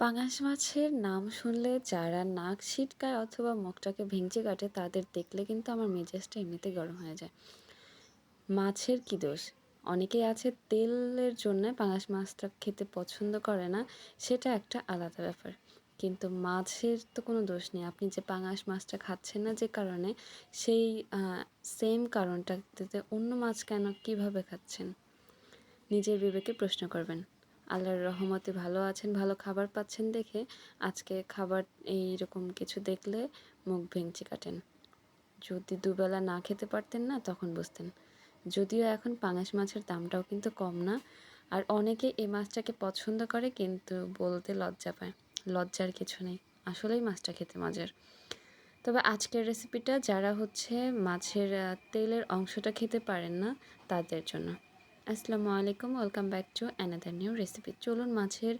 পাঙাশ মাছের নাম শুনলে যারা নাক ছিটকায় অথবা মুখটাকে ভেঙচি কাটে, তাদের দেখলে কিন্তু আমার মেজাজটা এমনিতে গরম হয়ে যায়। মাছের কী দোষ? অনেকেই আছে তেলের জন্য পাঙাশ মাছটা খেতে পছন্দ করে না, সেটা একটা আলাদা ব্যাপার। কিন্তু মাছের তো কোনো দোষ নেই। আপনি যে পাঙাশ মাছটা খাচ্ছেন না যে কারণে, সেই সেম কারণটাতে অন্য মাছ কেন কীভাবে খাচ্ছেন? নিজের বিবেকে প্রশ্ন করবেন। আল্লাহর রহমতে ভালো আছেন, ভালো খাবার পাচ্ছেন দেখে আজকে খাবার এই রকম কিছু দেখলে মুখ ভেঙচি কাটেন। যদি দুবেলা না খেতে পারতেন না, তখন বুঝতেন। যদিও এখন পাঙাশ মাছের দামটাও কিন্তু কম না, আর অনেকে এই মাছটাকে পছন্দ করে কিন্তু বলতে লজ্জা পায়। লজ্জার কিছু নেই, আসলেই মাছটা খেতে মজার। তবে আজকের রেসিপিটা যারা হচ্ছে মাছের তেলের অংশটা খেতে পারেন না, তাদের জন্য। আসসালামু আলাইকুম, welcome back to another new recipe. চলুন মাছের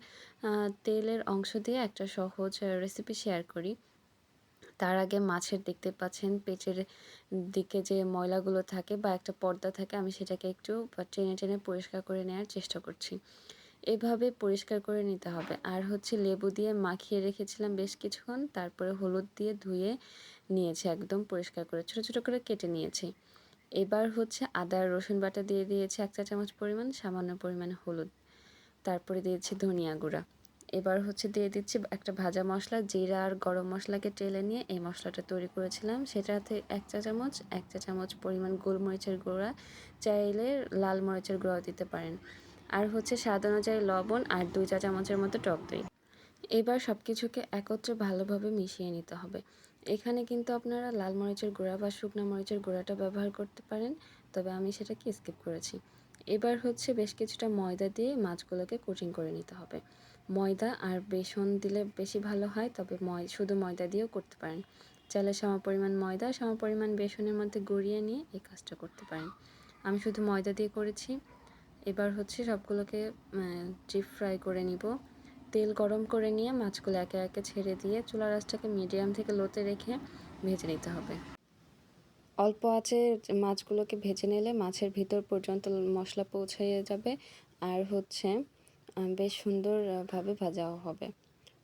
তেলের অংশ দিয়ে একটা সহজ রেসিপি শেয়ার করি। তার আগে মাছের দেখতে পাচ্ছেন, পেটের দিকে যে ময়লাগুলো থাকে বা একটা পর্দা থাকে, আমি সেটাকে একটু টেনে টেনে পরিষ্কার করে নেওয়ার চেষ্টা করছি। এভাবে পরিষ্কার করে নিতে হবে। আর হচ্ছে লেবু দিয়ে মাখিয়ে রেখেছিলাম বেশ কিছুক্ষণ, তারপরে হলুদ দিয়ে ধুয়ে নিয়েছি, একদম পরিষ্কার করে, ছোটো ছোটো করে কেটে নিয়েছি। এবার হচ্ছে আদা, রসুন বাটা দিয়ে দিয়েছি এক চা চামচ পরিমাণ, সামান্য পরিমাণ হলুদ। তারপরে দিয়েছি ধনিয়া গুঁড়া। এবার হচ্ছে দিয়ে দিচ্ছি একটা ভাজা মশলা, জিরা আর গরম মশলাকে টেলে নিয়ে এই মশলাটা তৈরি করেছিলাম। সেটাতে এক চা চামচ, এক চা চামচ পরিমাণ গোলমরিচের গুঁড়া, চাইলে লাল মরিচের গুঁড়াও দিতে পারেন। আর হচ্ছে স্বাদ অনুযায়ী লবণ আর দুই চা চামচের মতো টক দই। এবার সব কিছুকে একত্রে ভালোভাবে মিশিয়ে নিতে হবে। এখানে কিন্তু আপনারা লাল মরিচের গুঁড়া বা শুকনো মরিচের গুঁড়াটা ব্যবহার করতে পারেন, তবে আমি সেটাকে স্কিপ করেছি। এবার হচ্ছে বেশ কিছুটা ময়দা দিয়ে মাছগুলোকে কোচিং করে নিতে হবে। ময়দা আর বেসন দিলে বেশি ভালো হয়, তবে ময়, শুধু ময়দা দিয়েও করতে পারেন। চাইলে সম পরিমাণ ময়দা সম পরিমাণ বেসনের মধ্যে গড়িয়ে নিয়ে এই কাজটা করতে পারেন। আমি শুধু ময়দা দিয়ে করেছি। এবার হচ্ছে সবগুলোকে ডিপ ফ্রাই করে নিব। তেল গরম করে নিয়ে মাছগুলো একে একে ছেড়ে দিয়ে চুলা রাসটাকে মিডিয়াম থেকে লোতে রেখে ভেজে নিতে হবে। অল্প আছে মাছগুলোকে ভেজে নিলে মাছের ভিতর পর্যন্ত মশলা পৌঁছে যাবে আর হচ্ছে বেশ সুন্দরভাবে ভাজাও হবে।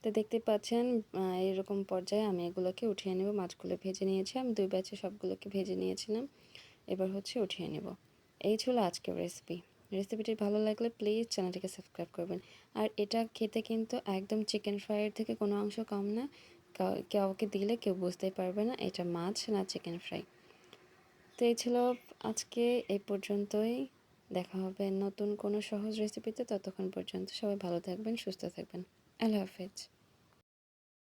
তো দেখতে পাচ্ছেন এরকম পর্যায়ে আমি এগুলোকে উঠিয়ে নেব, মাছগুলো ভেজে নিয়েছি, আমি দুই ব্যাচে সবগুলোকে ভেজে নিয়েছিলাম। এবার হচ্ছে উঠিয়ে নেব। এই ছিল আজকের রেসিপি রেসিপিটি ভালো লাগলে প্লিজ চ্যানেলটিকে সাবস্ক্রাইব করবেন। আর এটা খেতে কিন্তু একদম চিকেন ফ্রাইয়ের থেকে কোনো অংশ কম না। কাউকে দিলে কেউ বুঝতেই পারবে না এটা মাছ না চিকেন ফ্রাই। তো এই ছিল আজকে এই পর্যন্তই। দেখা হবে নতুন কোনো সহজ রেসিপিতে। ততক্ষণ পর্যন্ত সবাই ভালো থাকবেন, সুস্থ থাকবেন। আল্লাহ হাফেজ।